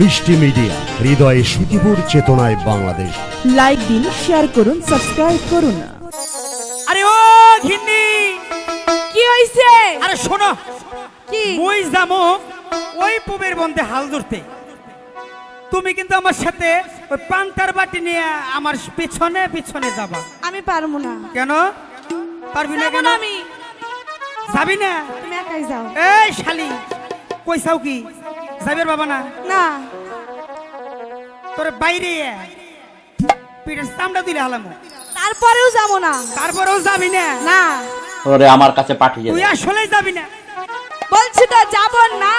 মিষ্টি মিডিয়া হৃদয়ে সুখীপুর চেতনায় বাংলাদেশ। লাইক দিন শেয়ার করুন সাবস্ক্রাইব করুন। আরে ও ঘিন্নি! কি হইছে? আরে শোনো। কি? ওই জামো ওই পুবের বন্ধে হাল ধরতে। তুমি কিন্তু আমার সাথে ওই পান্তার বাটি নিয়ে আমার পিছনে পিছনে যাবা। আমি পারব না। কেন? পারবি না কেন? আমি। যাবি না? তুমি একাই যাও। এই শালি কইছাও কি? যাবের বাবা না? না। তোর বাইরে পিটার সামটা দিলে হলাম তারপরেও যাব না। তারপরেও যাবি না? না। ওরে আমার কাছে পাঠিয়ে তুই আসলে যাবি না। বলছি তো যাব না।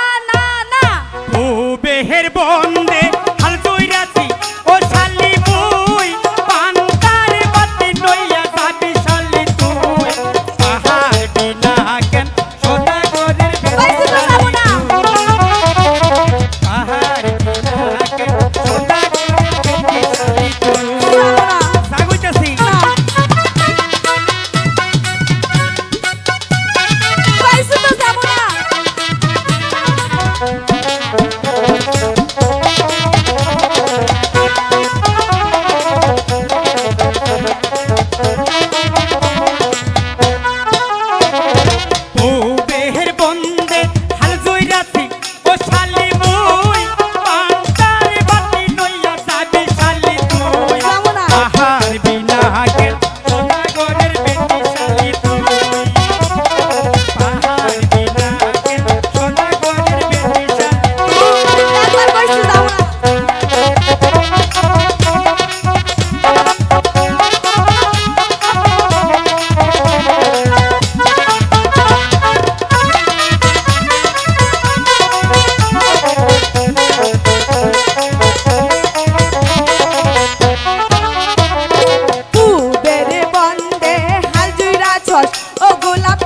ও গোলাপ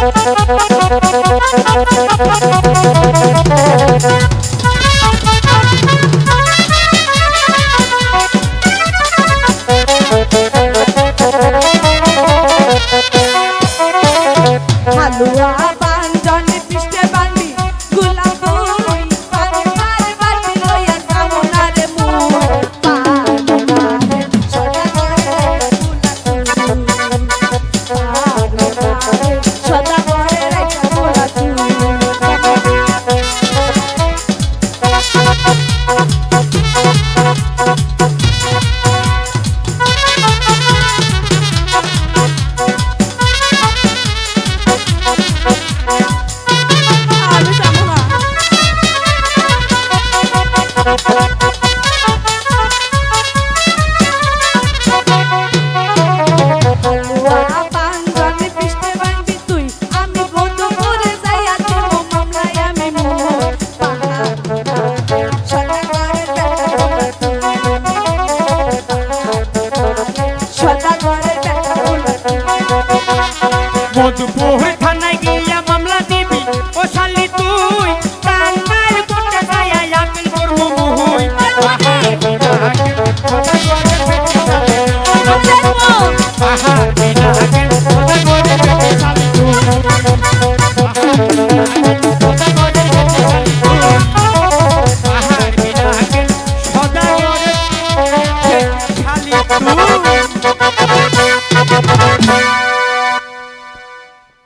Thank you.